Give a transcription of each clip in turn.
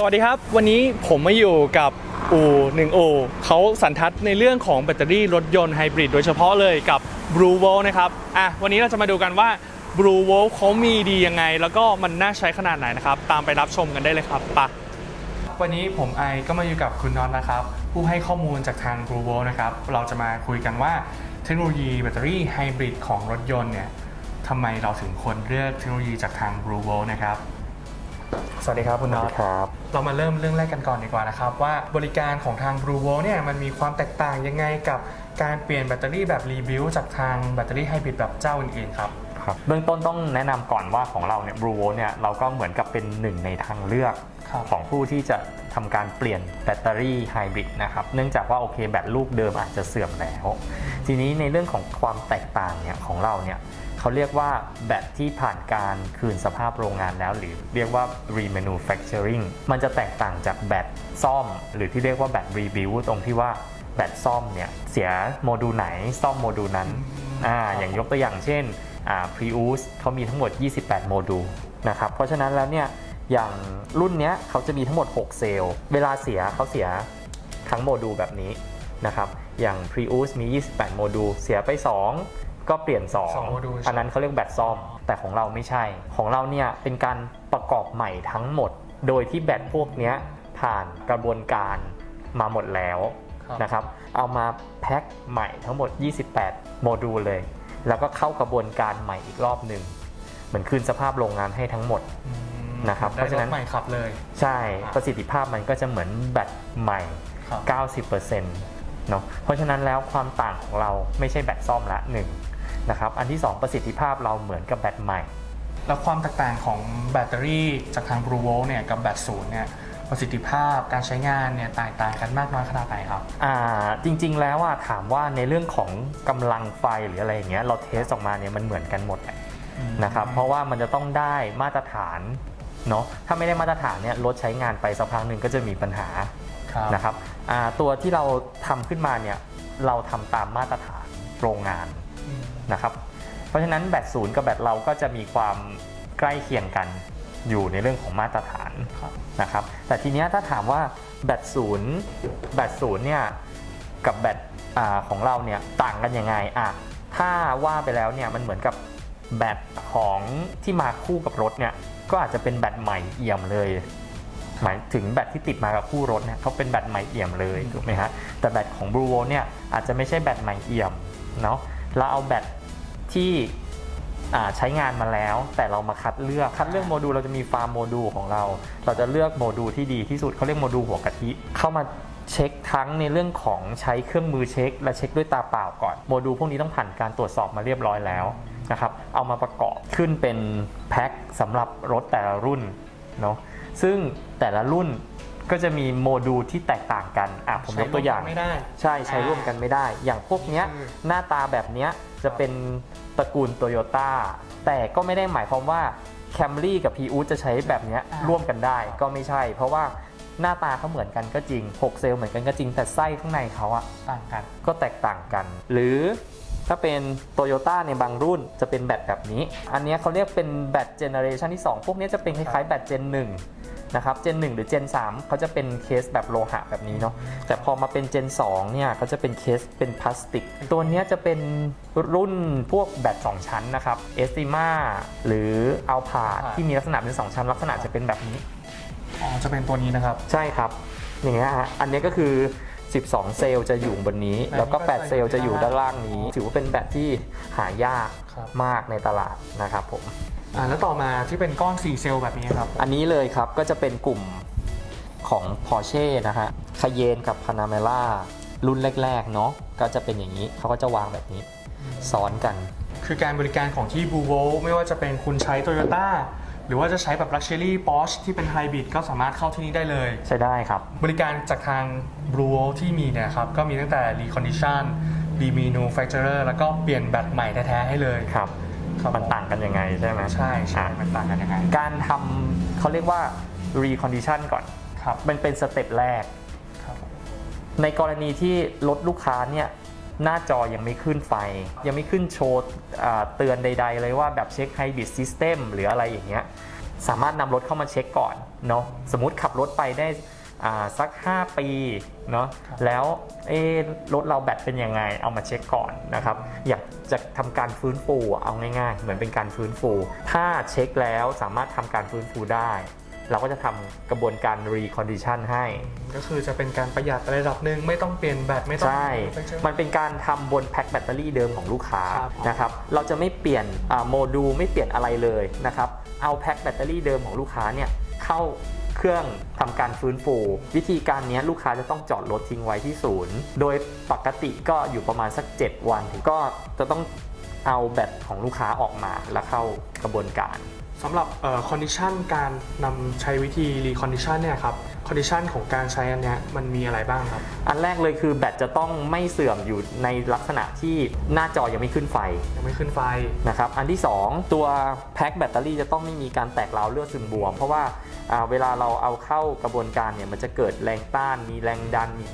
สวัสดีครับ วันนี้ผมมาอยู่กับอูหนึ่งอูเขาสันทัดในเรื่องของแบตเตอรี่รถยนต์ไฮบริดโดยเฉพาะเลยกับ Blue Volt นะครับอะวันนี้เราจะมาดูกันว่า Blue Volt เขามีดียังไง แล้วก็มันน่าใช้ขนาดไหนนะครับ ตามไปรับชมกันได้เลยครับปะวันนี้ผมไอก็มาอยู่กับคุณน็อตนะครับ ผู้ให้ข้อมูลจากทาง Blue Volt นะครับ เราจะมาคุยกันว่าเทคโนโลยีแบตเตอรี่ไฮบริดของรถยนต์เนี่ยทำไมเราถึงควรเลือกเทคโนโลยีจากทาง Blue Volt นะครับ สวัสดีครับคุณน็อตครับเรามาเริ่มเรื่องแรกกันก่อนดีกว่านะครับ ว่าบริการของทาง Blue Volt เนี่ยมันมีความแตกต่างยังไงกับการเปลี่ยนแบตเตอรี่แบบรีบิวจากทางแบตเตอรี่ไฮบริดแบบเจ้าอื่นๆครับครับเบื้องต้นต้องแนะนำก่อนว่าของเราเนี่ยบรูโวเนี่ยเราก็เหมือนกับเป็นหนึ่งในทางเลือกครับของผู้ที่จะทำการเปลี่ยนแบตเตอรี่ไฮบริดนะครับเนื่องจากว่าโอเคแบตลูกเดิมอาจจะเสื่อมแล้ว ทีนี้ในเรื่องของความแตกต่างเนี่ยของเราเนี่ย เขาเรียกว่าแบตที่ผ่านการคืนสภาพโรงงานแล้ว หรือเรียกว่า remanufacturing มันจะแตกต่างจากแบตซ่อม หรือที่เรียกว่าแบต rebuild ตรงที่ว่าแบตซ่อมเนี่ยเสียโมดูลไหนซ่อมโมดูลนั้นอ่าอย่างยกตัวอย่างเช่นอ่า Prius เขามีทั้งหมด 28 โมดูลนะครับเพราะฉะนั้นแล้วเนี่ยอย่างรุ่นเนี้ยเขาจะมีทั้งหมด 6 เซลล์ เวลาเสียเขาเสียทั้งโมดูลแบบนี้นะครับอย่าง Prius มี 28 โมดูลเสียไป 2 ก็เปลี่ยนสองโมดูล2อันนั้นเขาเรียกแบตซ่อม แต่ของเราไม่ใช่ ของเราเนี่ยเป็นการประกอบใหม่ทั้งหมด โดยที่แบตพวกเนี้ยผ่านกระบวนการมาหมดแล้วครับ นะครับ เอามาแพ็คใหม่ทั้งหมด 28 โมดูลเลย แล้วก็เข้ากระบวนการใหม่อีกรอบหนึ่งเหมือนคืนสภาพโรงงานให้ทั้งหมด อืมนะครับได้เพราะฉะรนั้ถนใหม่ขับเลย ใช่ครับ ประสิทธิภาพมันก็จะเหมือนแบตใหม่ ครับ90%เนาะเพราะฉะนั้นแล้วความต่างของเราไม่ใช่แบตซ่อมละหนึ่ง นะครับอันที่ 2 ประสิทธิภาพเราเหมือนกับแบตใหม่ แล้วความแตกต่างของแบตเตอรี่จากทาง Blue Volt เนี่ยกับแบตศูนย์เนี่ยประสิทธิภาพการใช้งานเนี่ยแตกต่างกันมากน้อยขนาดไหนครับอ่าจริงๆแล้วอะถามว่าในเรื่องของกำลังไฟหรืออะไรอย่างเงี้ยเราเทสออกมาเนี่ยมันเหมือนกันหมดแหละนะครับเพราะว่ามันจะต้องได้มาตรฐานเนาะถ้าไม่ได้มาตรฐานเนี่ยรถใช้งานไปสักพักหนึ่งก็จะมีปัญหาครับนะครับอ่าตัวที่เราทำขึ้นมาเนี่ยเราทำตามมาตรฐานโรงงานอืม นะครับ เพราะฉะนั้นแบตศูนย์กับแบตเราก็จะมีความใกล้เคียงกันอยู่ในเรื่องของมาตรฐานครับนะครับ แต่ทีเนี้ยถ้าถามว่าแบตศูนย์แบตศูนย์เนี่ยกับแบตอ่าของเราเนี่ยต่างกันยังไงอะถ้าว่าไปแล้วเนี่ยมันเหมือนกับแบตของที่มาคู่กับรถเนี่ยก็อาจจะเป็นแบตใหม่เอี่ยมเลย หมายถึงแบตที่ติดมากับคู่รถเนี่ยเขาเป็นแบตใหม่เอี่ยมเลยถูกไหมฮะแต่แบตของ Blue Volt เนี่ยอาจจะไม่ใช่แบตใหม่เอี่ยมเนาะเราเอาแบต ที่อ่าใช้งานมาแล้ว แต่เรามาคัดเลือกคัดเลือกโมดูลเราจะมีฟาร์มโมดูลของเรา เราจะเลือกโมดูลที่ดีที่สุดเขาเรียกโมดูลหัวกะทิเข้ามาเช็คทั้งในเรื่องของใช้เครื่องมือเช็ค และเช็คด้วยตาเปล่าก่อนโมดูลพวกนี้ต้องผ่านการตรวจสอบมาเรียบร้อยแล้วนะครับเอามาประกอบขึ้นเป็นแพ็คสำหรับรถแต่ละรุ่นเนาะซึ่งแต่ละรุ่นก็จะมีโมดูลที่แตกต่างกันอะผมยกตัวอย่างใช้ร่มไม่ได้ใช่ใช้ร่วมกันไม่ได้ อย่างพวกเนี้ยคือหน้าตาแบบเนี้ย จะเป็นตระกูลโตโยต้าแต่ก็ไม่ได้หมายความว่าแคมรี่กับพีอูจะใช้แบบเนี้ยอ่าร่วมกันได้ก็ไม่ใช่ เพราะว่าหน้าตาเขาเหมือนกันก็จริง 6 เซลล์เหมือนกันก็จริงแต่ไส้ข้างในเขาอะต่างกันก็แตกต่างกัน หรือถ้าเป็นโตโยต้าในบางรุ่นจะเป็นแบตแบบนี้ อันเนี้ยเขาเรียกเป็นแบตเจเนอเรชันที่ 2 พวกเนี้ยจะเป็นคล้ายๆแบตเจน1 นะครับเจน1หรือเจน3เขาจะเป็นเคสแบบโลหะแบบนี้เนาะ แต่พอมาเป็นเจน2เนี่ยเขาจะเป็นเคสเป็นพลาสติก ตัวเนี้ยจะเป็นรุ่นพวกแบต2 ชั้นนะครับ เอสติมาหรืออัลพา Alphard ที่มีลักษณะเป็น 2 ชั้น ลักษณะจะเป็นแบบนี้ อ๋อ จะเป็นตัวนี้นะครับ ใช่ครับ อย่างเงี้ยฮะ อันนี้ก็คือ 12 เซลล์จะอยู่บนนี้แบบนี้แล้วก็ก็จะ8เซลล์จะอยู่ด้านล่างนี้ ถือว่าเป็นแบตที่หายากครับ มากในตลาดนะครับผมอ่าแล้วต่อมาที่เป็นก้อน4เซลล์แบบนี้ครับอันนี้เลยครับก็จะเป็นกลุ่มของ Porsche นะฮะคาเยนกับ Panamera รุ่นแรกๆเนาะก็จะเป็นอย่างนี้เขาก็จะวางแบบนี้ ซ้อนกัน คือการบริการของที่ Blue Volt ไม่ว่าจะเป็นคุณใช้ Toyota หรือว่าจะใช้แบบ Luxury Porsche ที่เป็นไฮบริดก็สามารถเข้าที่นี่ได้เลย ใช้ได้ครับ บริการจากทาง Blue Volt ที่มีเนี่ยครับก็มีตั้งแต่ Recondition Remanufacturer แล้วก็เปลี่ยนแบตใหม่แท้ๆให้เลยครับครับมันต่างกันยังไงใช่ไหมใช่ใช่อะมันต่างกันยังไง การทำเขาเรียกว่า recondition ก่อนครับมันเป็นสเต็ปแรกครับในกรณีที่รถลูกค้าเนี่ยหน้าจอยังไม่ขึ้นไฟ ยังไม่ขึ้นโชว์อ่าเตือนใด ๆ เลยว่าแบบเช็คไฮบริดซิสเต็มหรืออะไรอย่างเงี้ยสามารถนำรถเข้ามาเช็คก่อนเนาะสมมติขับรถไปได้อ่า สัก 5 ปีเนาะครับแล้วเอ๊ะรถเราแบตเป็นยังไงเอามาเช็คก่อนนะครับ อยากจะทำการฟื้นฟูเอาง่ายๆ เหมือนเป็นการฟื้นฟู ถ้าเช็คแล้วสามารถทำการฟื้นฟูได้ เราก็จะทำกระบวนการ recondition ให้ ก็คือจะเป็นการประหยัดระดับหนึ่งไม่ต้องเปลี่ยนแบตไม่ต้องใช่ manufacture มันเป็นการทำบนแพ็คแบตเตอรี่เดิมของลูกค้าครับนะครับเราจะไม่เปลี่ยนอ่าโมดูลไม่เปลี่ยนอะไรเลยนะครับเอาแพ็คแบตเตอรี่เดิมของลูกค้าเนี่ยเข้า เครื่องทำการฟื้นฟู วิธีการนี้ลูกค้าจะต้องจอดรถทิ้งไว้ที่ศูนย์ โดยปกติก็อยู่ประมาณสัก 7 วันถึงก็จะต้อง เอาแบตของลูกค้าออกมาแล้วเข้ากระบวนการสำหรับคอนดิชันการนำใช้วิธีรีคอนดิชันเนี่ยครับคอนดิชันของการใช้อันเนี้ยมันมีอะไรบ้างครับ อันแรกเลยคือแบตจะต้องไม่เสื่อมอยู่ในลักษณะที่หน้าจอยังไม่ขึ้นไฟ ยังไม่ขึ้นไฟนะครับอันที่ 2 ตัวแพ็คแบตเตอรี่จะต้องไม่มีการแตกร้าวเลือดซึมบวม เพราะว่าอ่าเวลาเราเอาเข้ากระบวนการเนี่ยมันจะเกิดแรงต้านมีแรงดันมี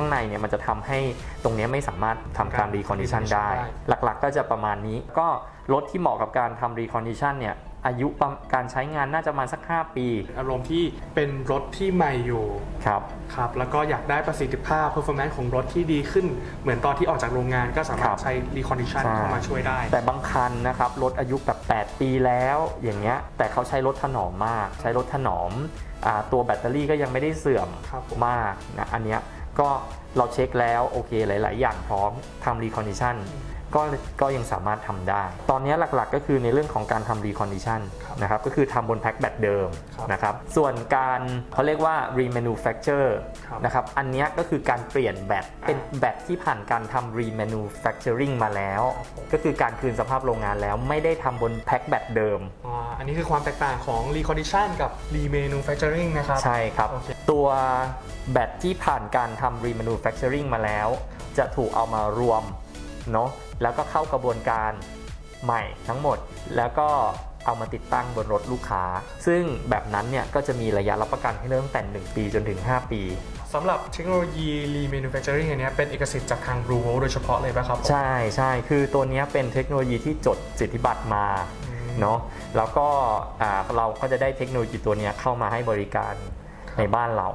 ข้างในเนี่ยมันจะทำให้ตรงเนี้ยไม่สามารถทำการรีคอนดิชันได้ หลักๆ ก็จะประมาณนี้ ก็รถที่เหมาะกับการทำรีคอนดิชันเนี่ยอายุประการใช้งานน่าจะประมาณสัก 5 ปี อารมณ์ที่เป็นรถที่ใหม่อยู่ครับครับแล้วก็อยากได้ประสิทธิภาพ performance ของรถที่ดีขึ้น เหมือนตอนที่ออกจากโรงงานก็สามารครัถบใช้ recondition ใช่เข้ามาช่วยได้ แต่บางคันนะครับรถอายุแบบ 8 ปีแล้วอย่างเงี้ยแต่เขาใช้รถถนอมมาก ใช้รถถนอมอาตัวแบตเตอรี่ก็ยังไม่ได้เสื่อมครับผมมากนะอันเนี้ย ก็เราเช็คแล้วโอเคหลาย ๆ อย่างพร้อมทำรีคอนดิชัน ก็ก็ยังสามารถทำได้ ตอนนี้หลักๆ ก็คือในเรื่องของการทำรีคอนดิชันครับนะครับก็คือทำบนแพ็คแบตเดิมครับนะครับส่วนการเขาเรียกว่า remanufacture ครับนะครับอันเนี้ยก็คือการเปลี่ยนแบตเป็นแบตที่ผ่านการทำ remanufacturing มาแล้ว ก็คือการคืนสภาพโรงงานแล้วไม่ได้ทำบนแพ็คแบตเดิมอ่าอันนี้คือความแตกต่างของ recondition กับ remanufacturing นะครับใช่ครับโอเคตัวแบตที่ผ่านการทำ remanufacturing มาแล้ว จะถูกเอามารวมเนาะ แล้วก็เข้ากระบวนการใหม่ทั้งหมด แล้วก็เอามาติดตั้งบนรถลูกค้า ซึ่งแบบนั้นเนี่ยก็จะมีระยะรับประกันให้เริ่มแต่1ปีจนถึง 5 ปีสำหรับเทคโนโลยี remanufacturing อันเนี้ยเป็นเอกสิทธิ์จากทาง Blue Volt โดยเฉพาะเลยป่ะครับผมใช่ใช่คือตัวเนี้ยเป็นเทคโนโลยีที่จดสิทธิบัตรมาอืมเนาะแล้วก็อ่าเราก็จะได้เทคโนโลยีตัวเนี้ยเข้ามาให้บริการครับในบ้านเรา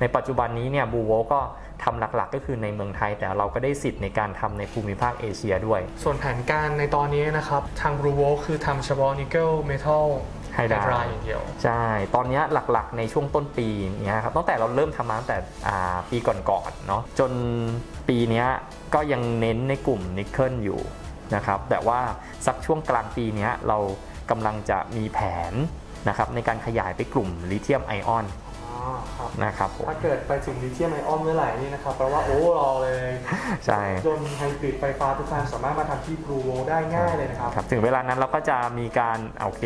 ในปัจจุบันนี้เนี่ยบูโวก็ ทำหลักๆ ก็คือในเมืองไทย แต่เราก็ได้สิทธิ์ในการทำในภูมิภาคเอเชียด้วย ส่วนแผนการในตอนนี้นะครับทาง Blue Volt คือทำเฉพาะ nickel metal ไฮไดร hydride อย่างเดียวใช่ ตอนเนี้ยหลักๆ ในช่วงต้นปีเนี้ยครับตั้งแต่เราเริ่มทำมาตั้งแต่อ่าปีก่อนๆเนาะจนปีเนี้ยก็ยังเน้นในกลุ่มนิกเกิลอยู่นะครับแต่ว่าสักช่วงกลางปีเนี้ยเรากำลังจะมีแผนนะครับในการขยายไปกลุ่มลิเธียมไอออนอ๋อ ครับนะครับผมถ้าเกิดไปถึงลิเธียมไอออนเมื่อไหร่นี่นะครับแปลว่าโอ้รอเลยใช่ยนต์ไฮบริดไฟฟ้าทุกคันสามารถมาทำที่ Blue Volt ได้ง่ายเลยนะครับครับ ถึงเวลานั้นเราก็จะมีการโอเค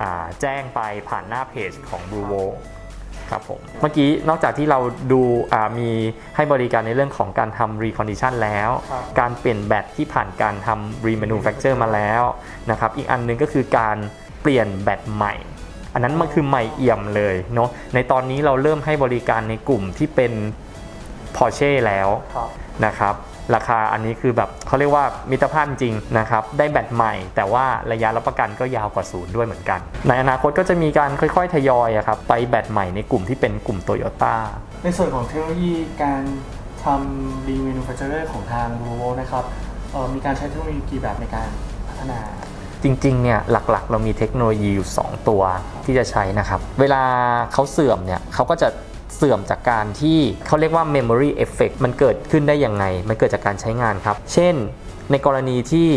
อ่าแจ้งไปผ่านหน้าเพจของ Blue v o ครับผมเมื่อกี้นอกจากที่เราดูอ่ามีให้บริการในเรื่องของการทำ recondition แล้วครับการเปลี่ยนแบตที่ผ่านการทำ remanufacture มาแล้วนะครับ อีกอันหนึงก็คือการเปลี่ยนแบตใหม่ อันนั้นมันคือใหม่เอี่ยมเลยเนาะในตอนนี้เราเริ่มให้บริการในกลุ่มที่เป็น Porsche แล้วครับนะครับราคาอันนี้คือแบบเขาเรียกว่ามิตรภาพจริงนะครับ ได้แบตใหม่ แต่ว่าระยะรับประกันก็ยาวกว่าศูนย์ด้วยเหมือนกัน ในอนาคตก็จะมีการค่อยๆ ทยอยอะครับไปแบตใหม่ในกลุ่มที่เป็นกลุ่มโตโยต้าในส่วนของเทคโนโลยีการทำ remanufacture ของทาง Blue Volt นะครับเอ่อมีการใช้เทคโนโลยีกี่แบบในการพัฒนา จริงๆ เนี่ยหลักๆ เรามีเทคโนโลยีอยู่ 2 ตัวที่จะใช้นะครับ เวลาเขาเสื่อมเนี่ยเขาก็จะเสื่อมจากการที่เขาเรียกว่า memory effect มันเกิดขึ้นได้ยังไง มันเกิดจากการใช้งานครับ เช่นในกรณีที่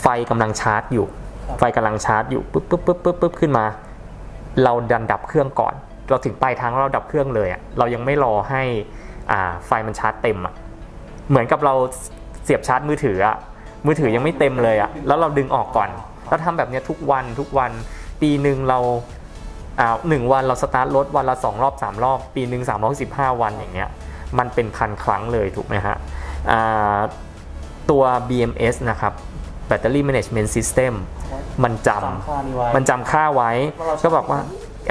ไฟกำลังชาร์จอยู่ ไฟกำลังชาร์จอยู่ปุ๊บปุ๊บปุ๊บปุ๊บปุ๊บขึ้นมา เราดันดับเครื่องก่อน เราถึงปลายทางเราดับเครื่องเลยอะเรายังไม่รอให้อ่าไฟมันชาร์จเต็มอะเหมือนกับเราเสียบชาร์จมือถืออะ มือถือยังไม่เต็มเลยอะแล้วเราดึงออกก่อนเราทำแบบเนี้ยทุกวันทุกวันปีหนึ่งเราอ่าหนึ่งวันเราสตาร์ทรถวันละสองรอบสามรอบ ปีหนึ่งสามร้อยสิบห้าวันอย่างเงี้ยมันเป็นพันครั้งเลยถูกไหมฮะอ่าตัว BMS นะครับ Battery Management System มันจำจำค่านี้ไว้มันจำค่าไว้ว่าเราชาร์จก็บอกว่า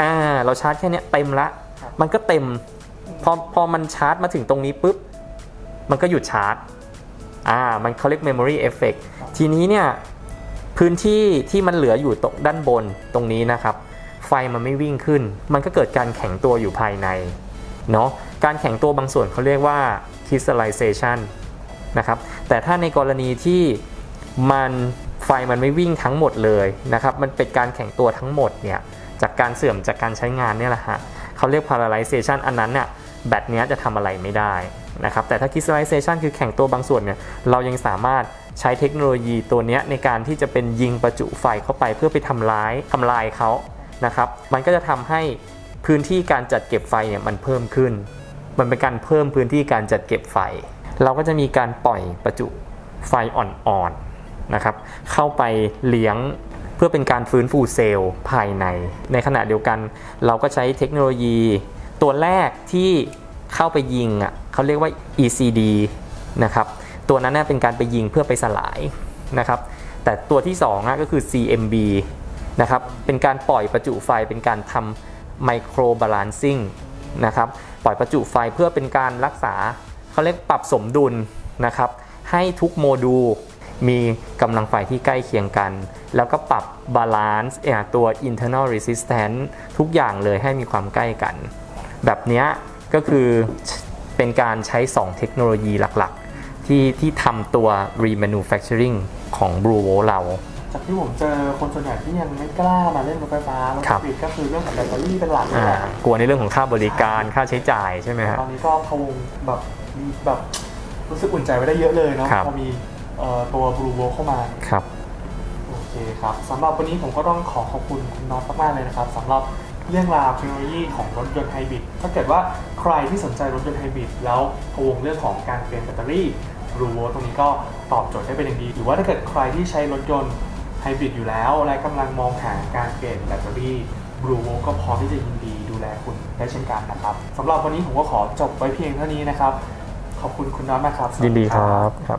อ่าเราชาร์จแค่เนี้ยเต็มละครับมันก็เต็ม พอพอมันชาร์จมาถึงตรงนี้ปุ๊บ มันก็หยุดชาร์จ อ่ามันเขาเรียก memory effect ทีนี้เนี่ยพื้นที่ที่มันเหลืออยู่ตรงด้านบนตรงนี้นะครับ ไฟมันไม่วิ่งขึ้น มันก็เกิดการแข็งตัวอยู่ภายในเนาะการแข็งตัวบางส่วนเขาเรียกว่า crystallization นะครับแต่ถ้าในกรณีที่มันไฟมันไม่วิ่งทั้งหมดเลยนะครับ มันเป็นการแข็งตัวทั้งหมดเนี่ยจากการเสื่อมจากการใช้งานเนี่ยแหละฮะเขาเรียก paralyzation อันนั้นเนี่ยแบตเนี้ยจะทำอะไรไม่ได้ นะครับแต่ถ้า crystallization คือแข็งตัวบางส่วนเนี่ยเรายังสามารถใช้เทคโนโลยีตัวนี้ในการที่จะเป็นยิงประจุไฟเข้าไปเพื่อไปทำร้ายทำลายเขานะครับมันก็จะทำให้พื้นที่การจัดเก็บไฟเนี่ยมันเพิ่มขึ้น มันเป็นการเพิ่มพื้นที่การจัดเก็บไฟ เราก็จะมีการปล่อยประจุไฟอ่อนๆนะครับเข้าไปเลี้ยงเพื่อเป็นการฟื้นฟูเซลล์ภายใน ในขณะเดียวกัน เราก็ใช้เทคโนโลยี ตัวแรกที่เข้าไปยิงอะ เขาเรียกว่า ECD นะครับ ตัวนั้นเป็นการไปยิงเพื่อไปสลายนะครับ แต่ตัวที่2อะก็คือ CMB นะครับ เป็นการปล่อยประจุไฟเป็นการทำไมโครบาลานซิ่งนะครับ ปล่อยประจุไฟเพื่อเป็นการรักษาเขาเรียกปรับสมดุลนะครับ ให้ทุกโมดูลมีกำลังไฟที่ใกล้เคียงกัน แล้วก็ปรับบาลานซ์ตัว internal resistance ทุกอย่างเลยให้มีความใกล้กัน แบบนี้ก็คือ เป็นการใช้ 2 เทคโนโลยีหลักๆ ที่ที่ทำตัว remanufacturing ของ Blue Volt เรา จากที่ผมเจอคนส่วนใหญ่ที่ยังไม่กล้ามาเล่นรถไฟฟ้ารถครับติดก็คือเรื่องของแบตเตอรี่เป็นหลักนี่อ่าแหละกลัวในเรื่องของค่าบริการค่าใช้จ่ายใช่ไหมฮะตอนนี้ก็พะวงแบบแบบรู้สึกอุ่นใจไว้ได้เยอะเลยเนาะครับพอมีเอ่อตัว Blue w o l เข้ามาครับโอเคครับสำหรับวันนี้ผมก็ต้องขอขอบคุณคุณน็อตมากๆเลยนะครับสำหรับ เรื่องราวเทคโนโลยีของรถยนต์ไฮบริดถ้าเกิดว่าใครที่สนใจรถยนต์ไฮบริดแล้วพวงเรื่องของการเปลี่ยนแบตเตอรี่รูโวตรงนี้ก็ตอบโจทย์ได้เป็นอย่างดี หรือว่าถ้าเกิดใครที่ใช้รถยนต์ไฮบริดอยู่แล้วและกำลังมองหาการเปลี่ยนแบตเตอรี่บรูโวก็พร้อมที่จะยินดีดูแลคุณได้เช่นกันนะครับสำหรับวันนี้ผมก็ขอจบไว้เพียงเท่านี้นะครับ ขอบคุณคุณน็อตมากครับสวัสยินดีครับครับ